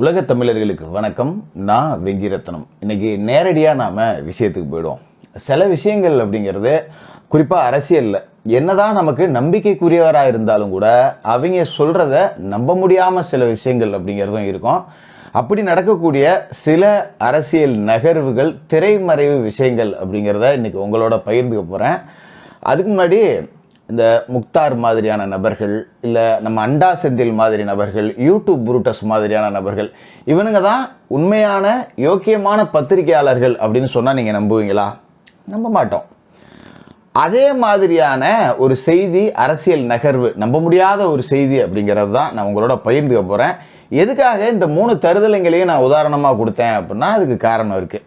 உலக தமிழர்களுக்கு வணக்கம். நான் வெங்கிரத்னம். இன்னைக்கு நேரடியாக நாம் விஷயத்துக்கு போயிடுவோம். சில விஷயங்கள் அப்படிங்கிறது குறிப்பாக அரசியலில். என்னதான் நமக்கு நம்பிக்கைக்குரியவராக இருந்தாலும் கூட அவங்க சொல்கிறத நம்ப முடியாமல் சில விஷயங்கள் அப்படிங்கிறதும் இருக்கும். அப்படி நடக்கக்கூடிய சில அரசியல் நகர்வுகள் திரைமறைவு விஷயங்கள் அப்படிங்கிறத இன்றைக்கி உங்களோட பகிர்ந்துக்க போகிறேன் அதுக்கு முன்னாடி இந்த முக்தார் மாதிரியான நபர்கள் இல்லை நம்ம அண்டா செந்தில் மாதிரி நபர்கள் யூடியூப் புரூட்டஸ் மாதிரியான நபர்கள் இவனுங்க தான் உண்மையான யோக்கியமான பத்திரிகையாளர்கள் அப்படின்னு சொன்னால் நீங்கள் நம்புவீங்களா? நம்ப மாட்டோம். அதே மாதிரியான ஒரு செய்தி அரசியல் நகர்வு நம்ப முடியாத ஒரு செய்தி அப்படிங்கிறது தான் நான் உங்களோட பகிர்ந்துக்க போகிறேன் எதுக்காக இந்த மூணு தருதலைங்களையும் நான் உதாரணமாக கொடுத்தேன் அப்படின்னா அதுக்கு காரணம் இருக்குது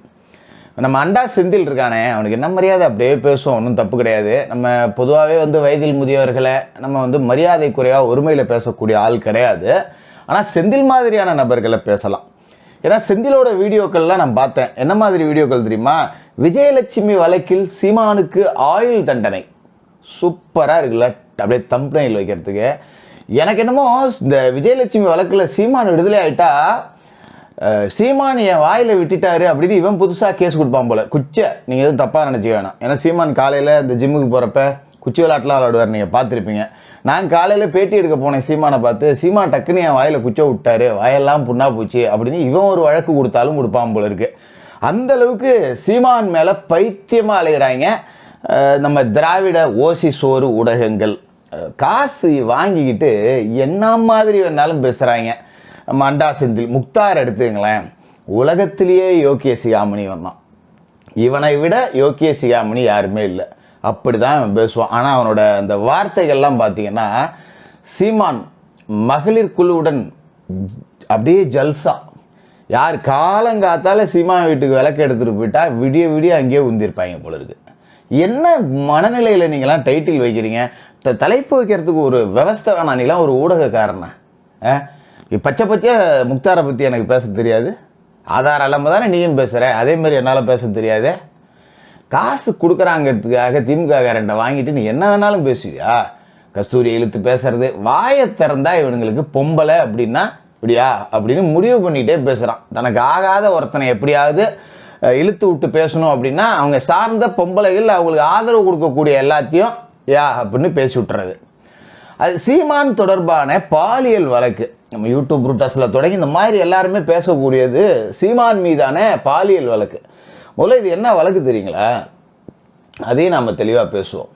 நம்ம அண்டா செந்தில் இருக்கானே அவனுக்கு என்ன மரியாதை? அப்படியே பேசுவோம் ஒன்றும் தப்பு கிடையாது. நம்ம பொதுவாகவே வந்து வயதில் முதியவர்களை நம்ம வந்து மரியாதை குறையாக ஒருமையில் பேசக்கூடிய ஆள் கிடையாது. ஆனால் செந்தில் மாதிரியான நபர்களை பேசலாம். ஏன்னா செந்திலோட வீடியோக்கள்லாம் நான் பார்த்தேன். என்ன மாதிரி வீடியோக்கள் தெரியுமா? விஜயலட்சுமி வழக்கில் சீமானுக்கு ஆயுள் தண்டனை. சூப்பராக இருக்குல்ல அப்படியே தம்பனையில் வைக்கிறதுக்கு. எனக்கு என்னமோ இந்த விஜயலட்சுமி வழக்கில் சீமான் விடுதலை ஆகிட்டா சீமான் என் வாயில் விட்டுட்டாரு அப்படின்னு இவன் புதுசாக கேஸ் கொடுப்பான் போல. குச்சை. நீங்கள் எதுவும் தப்பாக நினச்சிக்க வேணாம். ஏன்னா சீமான் காலையில் இந்த ஜிம்முக்கு போகிறப்ப குச்சி விளாட்டுலாம் விளாடுவார் நீங்கள் பார்த்துருப்பீங்க. நான் காலையில் பேட்டி எடுக்க போனேன் சீமானை பார்த்து சீமான் டக்குன்னு என் வாயில் குச்சை விட்டாரு. வாயெல்லாம் புண்ணா போச்சு. அப்படின்னு இவன் ஒரு வழக்கு கொடுத்தாலும் கொடுப்பான் போல இருக்கு. அந்த அளவுக்கு சீமான் மேலே பைத்தியமாக அலைகிறாங்க நம்ம திராவிட ஓசி சோறு ஊடகங்கள். காசு வாங்கிக்கிட்டு என்ன மாதிரி வேணாலும் பேசுகிறாங்க நம்ம அண்டா செந்தில் முக்தார் எடுத்துங்களேன் உலகத்திலேயே யோக்கிய சிகாமணி வந்தான். இவனை விட யோக்கிய சிகாமணி யாருமே இல்லை. அப்படி தான் அவன் பேசுவான். ஆனால் அவனோட அந்த வார்த்தைகள்லாம் பார்த்தீங்கன்னா சீமான் மகளிர் குழுவுடன் அப்படியே ஜல்சா. யார் காலங்காத்தால சீமான் வீட்டுக்கு விளக்கு எடுத்துகிட்டு போயிட்டா விடிய விடிய அங்கேயே உந்திருப்பாங்க போல இருக்கு. என்ன மனநிலையில் நீங்களாம் டைட்டில் வைக்கிறீங்க? தலைப்பு வைக்கிறதுக்கு ஒரு விவஸ்தை வேணாம். ஒரு ஊடகக்காரனா? ஆ? பச்சை பச்சை முக்தாரை பற்றி எனக்கு பேச தெரியாது. ஆதார் இல்லாமல் தானே நீயும் பேசுகிற அதே மாதிரி என்னால் பேச தெரியாது. காசு கொடுக்குறாங்கிறதுக்காக திமுக வாங்கிட்டு நீ என்ன வேணாலும் பேசுவியா? கஸ்தூரி இழுத்து பேசுறது வாயை திறந்தா இவனுங்களுக்கு பொம்பளை அப்படின்னா இப்படியா? அப்படின்னு முடிவு பண்ணிகிட்டே பேசுகிறான் தனக்கு ஆகாத ஒருத்தனை எப்படியாவது இழுத்து விட்டு பேசணும் அப்படின்னா அவங்க சார்ந்த பொம்பளைகள் அவங்களுக்கு ஆதரவு கொடுக்கக்கூடிய எல்லாத்தையும் யா அப்படின்னு பேசி விட்டுறது. அது சீமான் தொடர்பான பாலியல் வழக்கு. நம்ம யூடியூப் ரூட்டஸில் தொடங்கி இந்த மாதிரி எல்லாருமே பேசக்கூடியது சீமான் மீதான பாலியல் வழக்கு. முதல்ல இது என்ன வழக்கு தெரியுங்களா? அதையும் நாம் தெளிவாக பேசுவோம்.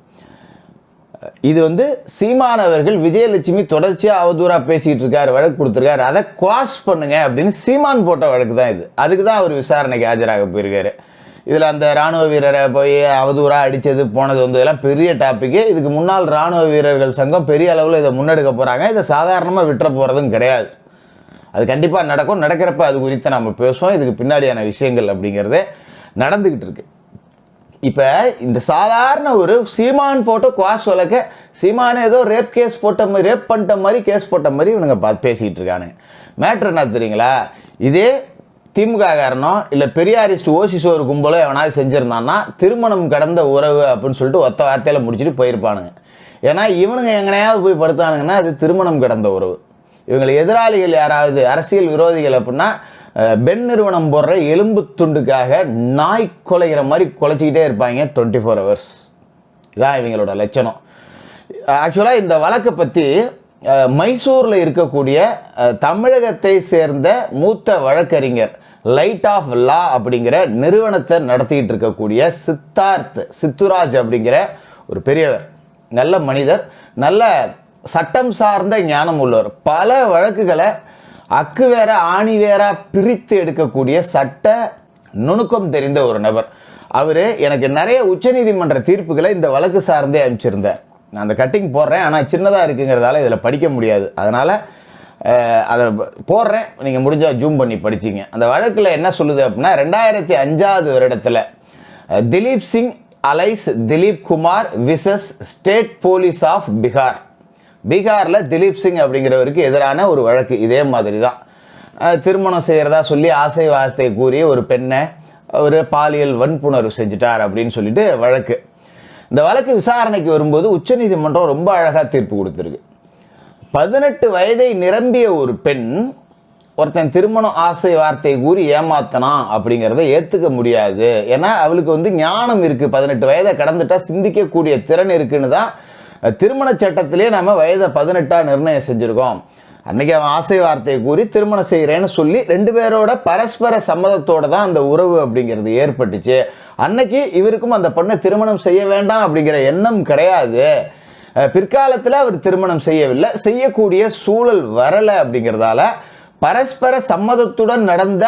இது வந்து சீமான் அவர்கள் விஜயலட்சுமி தொடர்ச்சியாக அவதூறாக பேசிக்கிட்டு இருக்காரு வழக்கு கொடுத்துருக்காரு. அதை குவாஷ் பண்ணுங்க அப்படின்னு சீமான் போட்ட வழக்கு தான் இது. அதுக்கு தான் அவர் விசாரணைக்கு ஆஜராக போயிருக்காரு. இதில் அந்த ராணுவ வீரரை போய் அவதூறாக அடித்தது போனது வந்து இதெல்லாம் பெரிய டாப்பிக்கு இதுக்கு முன்னாள் ராணுவ வீரர்கள் சங்கம் பெரிய அளவில் இதை முன்னெடுக்க போகிறாங்க இதை சாதாரணமாக விட்டுற போகிறதும் கிடையாது. அது கண்டிப்பாக நடக்கும். நடக்கிறப்ப அது குறித்து நம்ம பேசுவோம். இதுக்கு பின்னாடியான விஷயங்கள் அப்படிங்கிறது நடந்துக்கிட்டு இருக்கு. இப்போ இந்த சாதாரண ஒரு சீமான் போட்டு குவாஸ் வழக்க சீமான் ஏதோ ரேப் கேஸ் போட்ட மாதிரி ரேப் பண்ணிட்ட மாதிரி கேஸ் போட்ட மாதிரி இவனுங்க பார்த்து பேசிக்கிட்டு இருக்கானுங்க. மேட்ரு என்ன தெரியுங்களா? இதே திமுக காரனோ இல்லை பெரியாரிஸ்ட் ஓசி ஒரு கும்பலோ எவனாவது செஞ்சுருந்தான்னா திருமணம் கடந்த உறவு அப்படின்னு சொல்லிட்டு ஒத்த வார்த்தையில் முடிச்சுட்டு போயிருப்பானுங்க. ஏன்னா இவனுங்க எங்கனையாவது போய் படுத்தானுங்கன்னா அது திருமணம் கடந்த உறவு. இவங்களை எதிராளிகள் யாராவது அரசியல் விரோதிகள் அப்படின்னா பெண் நிறுவனம் போடுற எலும்பு துண்டுக்காக நாய் கொலைகிற மாதிரி கொலைச்சிக்கிட்டே இருப்பாங்க டுவெண்ட்டி ஃபோர் ஹவர்ஸ் இதான் இவங்களோட லட்சணம். ஆக்சுவலாக இந்த வழக்கை பற்றி மைசூரில் இருக்கக்கூடிய தமிழகத்தை சேர்ந்த மூத்த வழக்கறிஞர் லைட் ஆஃப் லா அப்படிங்கிற நிறுவனத்தை நடத்திக்கிட்டு இருக்கக்கூடிய சித்தார்த் சித்துராஜ் அப்படிங்கிற ஒரு பெரியவர். நல்ல மனிதர் நல்ல சட்டம் சார்ந்த ஞானம் உள்ளவர். பல வழக்குகளை அக்கு வேற ஆணி வேற பிரித்து எடுக்கக்கூடிய சட்ட நுணுக்கம் தெரிந்த ஒரு நபர். அவர் எனக்கு நிறைய உச்சநீதிமன்ற தீர்ப்புகளை இந்த வழக்கு சார்ந்தே அனுப்பிச்சிருந்தார். நான் அந்த கட்டிங் போடுறேன் ஆனால் சின்னதாக இருக்குங்கிறதால இதில் படிக்க முடியாது. அதனால் அதை போடுறேன். நீங்கள் முடிஞ்சால் ஜூம் பண்ணி படிச்சிங்க. அந்த வழக்கில் என்ன சொல்லுது அப்படின்னா ரெண்டாயிரத்தி அஞ்சாவது வருடத்தில் Dilip Singh alias Dilip Kumar versus state police of Bihar. பீகாரில் திலீப் சிங் அப்படிங்கிறவருக்கு எதிரான ஒரு வழக்கு இதே மாதிரி தான். திருமணம் செய்கிறதா சொல்லி ஆசை வாசத்தை கூறி ஒரு பெண்ணை ஒரு பாலியல் வன்புணர்வு செஞ்சுட்டார் அப்படின்னு சொல்லிட்டு வழக்கு. இந்த வழக்கு விசாரணைக்கு வரும்போது உச்சநீதிமன்றம் ரொம்ப அழகாக தீர்ப்பு கொடுத்துருக்கு. பதினெட்டு வயதை நிரம்பிய ஒரு பெண் ஒருத்தன் திருமணம் ஆசை வார்த்தை கூறி ஏமாத்தனான் அப்படிங்கிறத ஏற்றுக்க முடியாது. ஏன்னா அவளுக்கு வந்து ஞானம் இருக்குது பதினெட்டு வயதை கடந்துட்டா சிந்திக்கக்கூடிய திறன் இருக்குன்னு தான் திருமணச் திருமண சட்டத்திலே நம்ம வயதை பதினெட்டாக நிர்ணயம் செஞ்சுருக்கோம். அன்னைக்கு அவன் ஆசை வார்த்தையை கூறி திருமணம் செய்கிறேன்னு சொல்லி ரெண்டு பேரோட பரஸ்பர சம்மதத்தோட தான் அந்த உறவு அப்படிங்கிறது ஏற்பட்டுச்சு. அன்னைக்கு இவருக்கும் அந்த பொண்ணை திருமணம் செய்ய வேண்டாம் அப்படிங்கிற எண்ணம் கிடையாது. பிற்காலத்தில் அவர் திருமணம் செய்யவில்லை. செய்யக்கூடிய சூழல் வரலை அப்படிங்கிறதால பரஸ்பர சம்மதத்துடன் நடந்த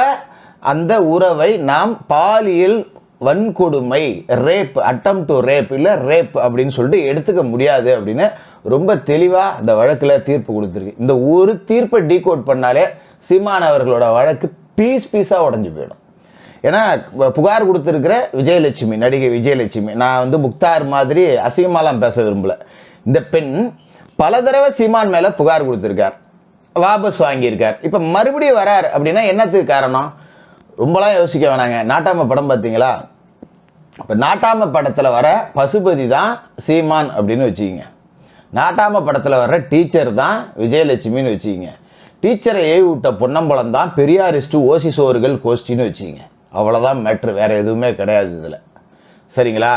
அந்த உறவை நாம் பாலியல் வன்கொடுமை ரேப் அட்டம் டு ரேப் இல்லை ரேப் அப்படின்னு சொல்லிட்டு எடுத்துக்க முடியாது அப்படின்னு ரொம்ப தெளிவாக இந்த வழக்கில் தீர்ப்பு கொடுத்துருக்கு. இந்த ஒரு தீர்ப்பை டீகோட் பண்ணாலே சீமான் அவர்களோட வழக்கு பீஸ் பீஸாக உடஞ்சி போயிடும். ஏன்னா புகார் கொடுத்துருக்கிற விஜயலட்சுமி நடிகை விஜயலட்சுமி நான் வந்து முக்தார் மாதிரி அசிங்கமாலாம் பேச விரும்பலை. இந்த பெண் பல தடவை சீமான் மேலே புகார் கொடுத்துருக்கார். வாபஸ் வாங்கியிருக்கார். இப்போ மறுபடியும் வரார் அப்படின்னா என்னத்துக்கு காரணம்? ரொம்பலாம் யோசிக்க வேணாங்க. நாட்டாம படம் பார்த்தீங்களா இப்போ நாட்டாம படத்தில் வர பசுபதி தான் சீமான் அப்படின்னு வச்சுக்கிங்க. நாட்டாம படத்தில் வர்ற டீச்சர் தான் விஜயலட்சுமின்னு வச்சுக்கிங்க. டீச்சரை ஏவி விட்ட பொன்னம்பலம் தான் பெரியாரிஸ்ட்டு ஓசி சோறுகள் கோஷ்டின்னு வச்சுக்கிங்க. அவ்வளோதான் மேட்ரு வேறு எதுவுமே கிடையாது இதில். சரிங்களா?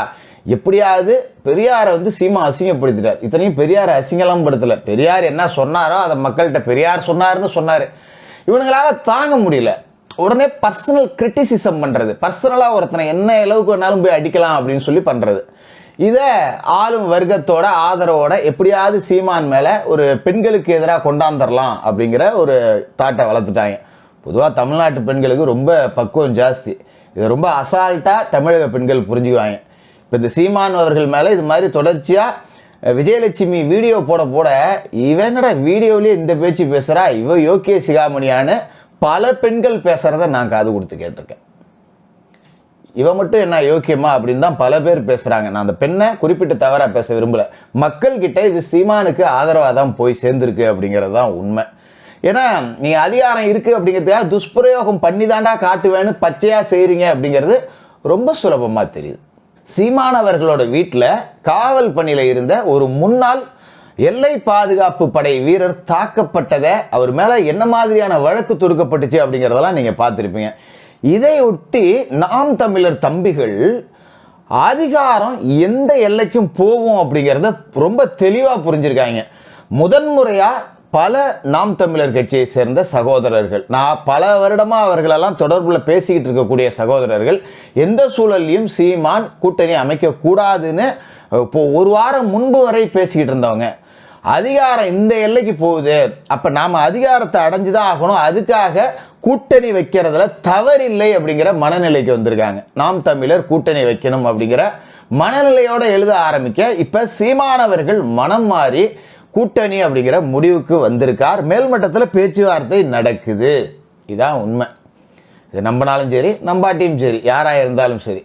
எப்படியாவது பெரியாரை வந்து சீமா அசிங்கப்படுத்திட்டார். இத்தனையும் பெரியாரை அசிங்கலாம் படுத்தலை பெரியார் என்ன சொன்னாரோ அதை மக்கள்கிட்ட பெரியார் சொன்னாருன்னு சொன்னார். இவனுங்களால தாங்க முடியல. உடனே பர்சனல் கிரிட்டிசிசம் பண்ணுறது பர்சனலாக ஒருத்தனை என்ன அளவுக்கு வேணாலும் போய் அடிக்கலாம் அப்படின்னு சொல்லி பண்ணுறது இதை ஆளும் வர்க்கத்தோட ஆதரவோட எப்படியாவது சீமான் மேலே ஒரு பெண்களுக்கு எதிராக கொண்டாந்துடலாம் அப்படிங்கிற ஒரு தாட்டை வளர்த்துட்டாங்க. பொதுவாக தமிழ்நாட்டு பெண்களுக்கு ரொம்ப பக்குவம் ஜாஸ்தி. இதை ரொம்ப அசால்ட்டாக தமிழக பெண்கள் புரிஞ்சுக்குவாங்க. இப்போ இந்த சீமான் அவர்கள் மேலே இது மாதிரி தொடர்ச்சியாக விஜயலட்சுமி வீடியோ போட போட இவனடா வீடியோவிலே இந்த பேச்சு பேசுகிறா இவ யோக்கிய சிகாமணியான்னு பல பெண்கள் பேசுகிறத நான் காது கொடுத்து கேட்டிருக்கேன். இவ மட்டும் என்ன யோக்கியமா அப்படின்னு தான் பல பேர் பேசுகிறாங்க நான் அந்த பெண்ணை குறிப்பிட்டு தவறாக பேச விரும்பலை. மக்கள்கிட்ட இது சீமானுக்கு ஆதரவாக தான் போய் சேர்ந்துருக்கு அப்படிங்கிறது தான் உண்மை. ஏன்னா நீ அதிகாரம் இருக்குது அப்படிங்கிறதுக்காக துஷ்பிரயோகம் பண்ணி தாண்டா காட்டுவேன்னு பச்சையாக செய்கிறீங்க அப்படிங்கிறது ரொம்ப சுலபமாக தெரியுது. சீமானவர்களோட வீட்டில் காவல் பணியில் இருந்த ஒரு முன்னாள் எல்லை பாதுகாப்பு படை வீரர் தாக்கப்பட்டதை அவர் மேலே என்ன மாதிரியான வழக்கு தொடுக்கப்பட்டுச்சு அப்படிங்கிறதெல்லாம் நீங்கள் பார்த்துருப்பீங்க. இதை ஒட்டி நாம் தமிழர் தம்பிகள் அதிகாரம் எந்த எல்லைக்கும் போகும் அப்படிங்கிறத ரொம்ப தெளிவாக புரிஞ்சிருக்காங்க. முதன்முறையாக பல நாம் தமிழர் கட்சியை சேர்ந்த சகோதரர்கள் நான் பல வருடமாக அவர்களெல்லாம் தொடர்பில் பேசிக்கிட்டு இருக்கக்கூடிய சகோதரர்கள் எந்த சூழல்லையும் சீமான் கூட்டணி அமைக்கக்கூடாதுன்னு இப்போ ஒரு வாரம் முன்பு வரை பேசிக்கிட்டு இருந்தவங்க. அதிகாரம் இந்த எல்லைக்கு போகுது. அப்போ நாம் அதிகாரத்தை அடைஞ்சு தான் ஆகணும். அதுக்காக கூட்டணி வைக்கிறதுல தவறில்லை அப்படிங்கிற மனநிலைக்கு வந்திருக்காங்க. நாம் தமிழர் கூட்டணி வைக்கணும் அப்படிங்கிற மனநிலையோடு எழுத ஆரம்பிக்க இப்போ சீமானவர்கள் மனம் மாறி கூட்டணி அப்படிங்கிற முடிவுக்கு வந்திருக்கார். மேல்மட்டத்தில் பேச்சுவார்த்தை நடக்குது. இதுதான் உண்மை. இது நம்பினாலும் சரி நம்பாட்டியும் சரி யாராக இருந்தாலும் சரி.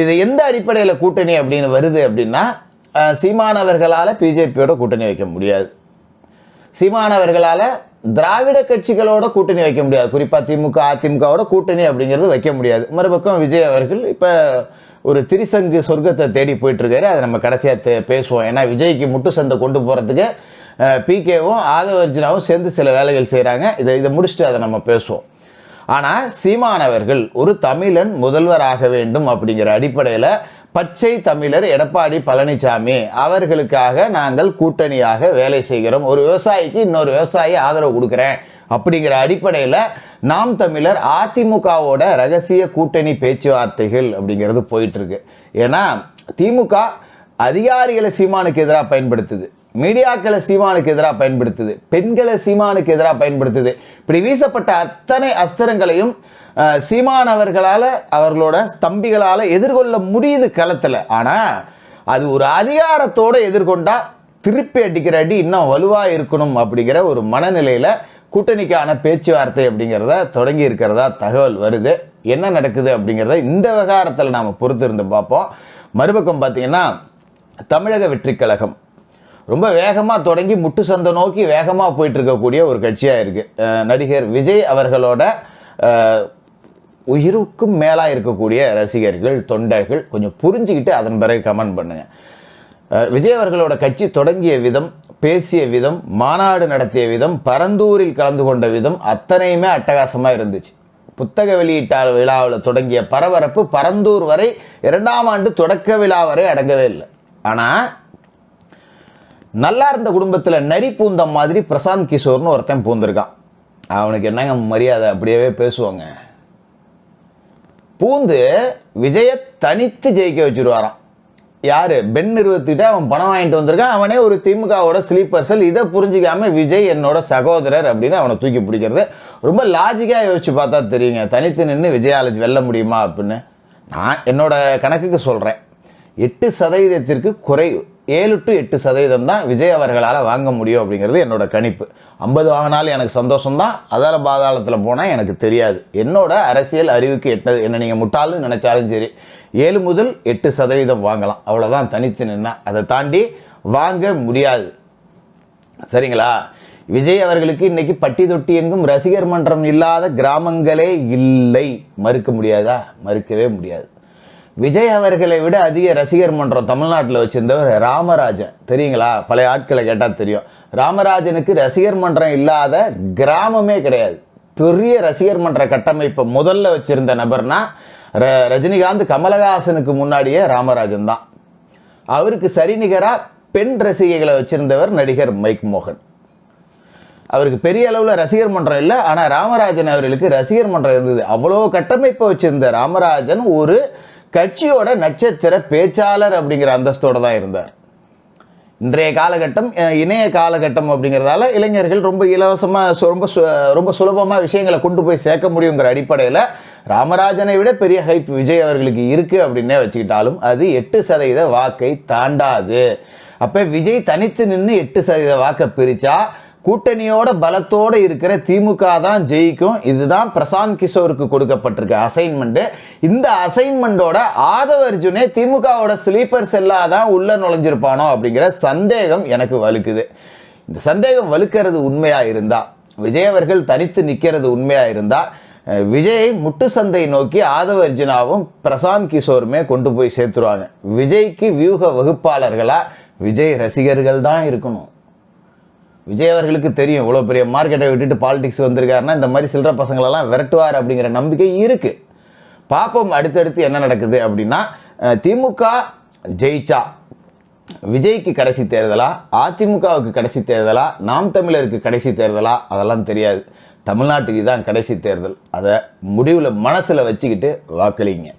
இது எந்த அடிப்படையில் கூட்டணி அப்படின்னு வருது அப்படின்னா சீமானவர்களால் பிஜேபியோட கூட்டணி வைக்க முடியாது. சீமானவர்களால் திராவிட கட்சிகளோட கூட்டணி வைக்க முடியாது. குறிப்பாக திமுக அதிமுகவோட கூட்டணி அப்படிங்கிறது வைக்க முடியாது. மறுபக்கம் விஜய் அவர்கள் இப்போ ஒரு திரிசங்கு சொர்க்கத்தை தேடி போயிட்டு இருக்காரு அதை நம்ம கடைசியாக பேசுவோம். ஏன்னா விஜய்க்கு முட்டு சந்தை கொண்டு போகிறதுக்கு பிகேவும் ஆதவ அர்ஜுனாவும் சேர்ந்து சில வேலைகள் செய்கிறாங்க இதை இதை முடிச்சுட்டு அதை நம்ம பேசுவோம். ஆனால் சீமானவர்கள் ஒரு தமிழன் முதல்வராக வேண்டும் அப்படிங்கிற அடிப்படையில் பச்சை தமிழர் எடப்பாடி பழனிசாமி அவர்களுக்காக நாங்கள் கூட்டணியாக வேலை செய்கிறோம். ஒரு விவசாயிக்கு இன்னொரு விவசாயி ஆதரவு கொடுக்குறேன். அப்படிங்கிற அடிப்படையில் நாம் தமிழர் அதிமுகவோட ரகசிய கூட்டணி பேச்சுவார்த்தைகள் அப்படிங்கிறது போயிட்டுருக்கு. ஏன்னா திமுக அதிகாரிகளை சீமானுக்கு எதிராக பயன்படுத்துது. மீடியாக்களை சீமானுக்கு எதிராக பயன்படுத்துது. பெண்களை சீமானுக்கு எதிராக பயன்படுத்துது. இப்படி வீசப்பட்ட அத்தனை அஸ்திரங்களையும் சீமான் அவர்களால் அவர்களோட தம்பிகளால் எதிர்கொள்ள முடியுது களத்தில். ஆனால் அது ஒரு அதிகாரத்தோடு எதிர்கொண்டா திருப்பி அடிக்கிற அடி இன்னும் வலுவாக இருக்கணும் அப்படிங்கிற ஒரு மனநிலையில் கூட்டணிக்கான பேச்சுவார்த்தை அப்படிங்கிறத தொடங்கி இருக்கிறதா தகவல் வருது. என்ன நடக்குது அப்படிங்கிறத இந்த விவகாரத்தில் நாம் பொறுத்திருந்து பார்ப்போம். மறுபக்கம் பார்த்தீங்கன்னா தமிழக வெற்றிக் கழகம். ரொம்ப வேகமாக தொடங்கி முட்டு சந்தை நோக்கி வேகமாக போயிட்டு இருக்கக்கூடிய ஒரு கட்சியாக இருக்குது நடிகர் விஜய் அவர்களோட உயிருக்கும் மேலாக இருக்கக்கூடிய ரசிகர்கள் தொண்டர்கள் கொஞ்சம் புரிஞ்சுக்கிட்டு அதன் பிறகு கமெண்ட் பண்ணுங்கள் விஜய் அவர்களோட கட்சி தொடங்கிய விதம் பேசிய விதம் மாநாடு நடத்திய விதம் பரந்தூரில் கலந்து கொண்ட விதம் அத்தனையுமே அட்டகாசமாக இருந்துச்சு. புத்தக வெளியீட்டாளர் விழாவில் தொடங்கிய பரபரப்பு பரந்தூர் வரை இரண்டாம் ஆண்டு தொடக்க விழா வரை அடங்கவே இல்லை. ஆனால் நல்லா இருந்த குடும்பத்தில் நரி பூந்த மாதிரி பிரசாந்த் கிஷோர்னு ஒருத்தன் பூந்திருக்கான். அவனுக்கு என்னங்க மரியாதை அப்படியே பேசுவாங்க. பூந்து விஜயை தனித்து ஜெயிக்க வச்சிருவாராம். யார்? பெண் நிறுவத்திட்ட அவன் பணம் வாங்கிட்டு வந்திருக்கான். அவனே ஒரு திமுகவோட ஸ்லீப்பர் செல் இதை புரிஞ்சிக்காம விஜய் என்னோட சகோதரர் அப்படின்னு அவனை தூக்கி பிடிக்கிறது. ரொம்ப லாஜிக்காக யோசிச்சு பார்த்தா தெரியுங்க. தனித்து நின்று விஜயாலஜி வெல்ல முடியுமா அப்படின்னு? நான் என்னோட கணக்குக்கு சொல்கிறேன் எட்டு சதவீதத்திற்கு குறைவு ஏழு டு எட்டு சதவீதம் தான் விஜய் அவர்களால் வாங்க முடியும் அப்படிங்கிறது என்னோட கணிப்பு. ஐம்பது வாங்கினாலும் எனக்கு சந்தோஷம் தான் அதால பாதாளத்தில் போனால் எனக்கு தெரியாது. என்னோட அரசியல் அறிவுக்கு எட்டது என்ன நீங்கள் முட்டாள்னு நினச்சாலும் சரி ஏழு முதல் எட்டு சதவீதம் வாங்கலாம். அவ்வளோதான் தனித்து நின்னா. அதை தாண்டி வாங்க முடியாது. சரிங்களா? விஜய் அவர்களுக்கு இன்னைக்கு பட்டி தொட்டி எங்கும் ரசிகர் மன்றம் இல்லாத கிராமங்களே இல்லை. மறுக்க முடியாதா? மறுக்கவே முடியாது. விஜய் அவர்களை விட அதிக ரசிகர் மன்றம் தமிழ்நாட்டில் வச்சிருந்தவர் ராமராஜன். தெரியுங்களா? பழைய ஆட்களை கேட்டால் தெரியும். ராமராஜனுக்கு ரசிகர் மன்றம் இல்லாத கிராமமே கிடையாது. பெரிய ரசிகர் மன்ற கட்டமைப்பை முதல்ல வச்சிருந்த நபர்னா ர ரஜினிகாந்த் கமலஹாசனுக்கு முன்னாடியே ராமராஜன் தான். அவருக்கு சரிநிகராக பெண் ரசிகைகளை வச்சிருந்தவர் நடிகர் மைக் மோகன். அவருக்கு பெரிய அளவில் ரசிகர் மன்றம் இல்லை ஆனால் ராமராஜன் அவர்களுக்கு ரசிகர் மன்றம் இருந்தது. அவ்வளோ கட்டமைப்பை வச்சிருந்த ராமராஜன் ஒரு கட்சியோட நட்சத்திர பேச்சாளர் அப்படிங்கிற அந்தஸ்தோடு தான் இருந்தார். இன்றைய காலகட்டம் இணைய காலகட்டம் அப்படிங்கிறதால இளைஞர்கள் ரொம்ப இலவசமாக ரொம்ப சு- ரொம்ப சுலபமாக விஷயங்களை கொண்டு போய் சேர்க்க முடியுங்கிற அடிப்படையில் ராமராஜனை விட பெரிய ஹைப் விஜய் அவர்களுக்கு இருக்குது அப்படின்னே வச்சுக்கிட்டாலும் அது எட்டு சதவீத வாக்கை தாண்டாது. அப்போ விஜய் தனித்து நின்று எட்டு சதவீத வாக்கை பிரித்தா கூட்டணியோட பலத்தோடு இருக்கிற திமுக தான் ஜெயிக்கும். இதுதான் பிரசாந்த் கிஷோருக்கு கொடுக்கப்பட்டிருக்க அசைன்மெண்ட் இந்த அசைன்மெண்டோட ஆதவ அர்ஜுனே திமுகவோட ஸ்லீப்பர் செல்லாக தான் உள்ள நுழைஞ்சிருப்பானோ அப்படிங்கிற சந்தேகம் எனக்கு வலுக்குது. இந்த சந்தேகம் வலுக்கிறது உண்மையா இருந்தா? விஜய் அவர்கள் தனித்து நிற்கிறது உண்மையா இருந்தா? விஜயை முட்டு சந்தை நோக்கி ஆதவ அர்ஜுனாவும் பிரசாந்த் கிஷோருமே கொண்டு போய் சேர்த்துருவாங்க. விஜய்க்கு வியூக வகுப்பாளர்களா? விஜய் ரசிகர்கள் தான் இருக்கணும். விஜய் அவர்களுக்கு தெரியும். இவ்வளோ பெரிய மார்க்கெட்டை விட்டுட்டு பாலிடிக்ஸ் வந்திருக்காருன்னா இந்த மாதிரி சில்லற பசங்களெல்லாம் விரட்டுவார் அப்படிங்கிற நம்பிக்கை இருக்குது பார்ப்போம் அடுத்தடுத்து என்ன நடக்குது அப்படின்னா திமுக ஜெயிச்சா? விஜய்க்கு கடைசி தேர்தலா? அதிமுகவுக்கு கடைசி தேர்தலா? நாம் தமிழருக்கு கடைசி தேர்தலா? அதெல்லாம் தெரியாது. தமிழ்நாட்டுக்கு தான் கடைசி தேர்தல். அதை முடிவில் மனசில் வச்சுக்கிட்டு வாக்களிங்க.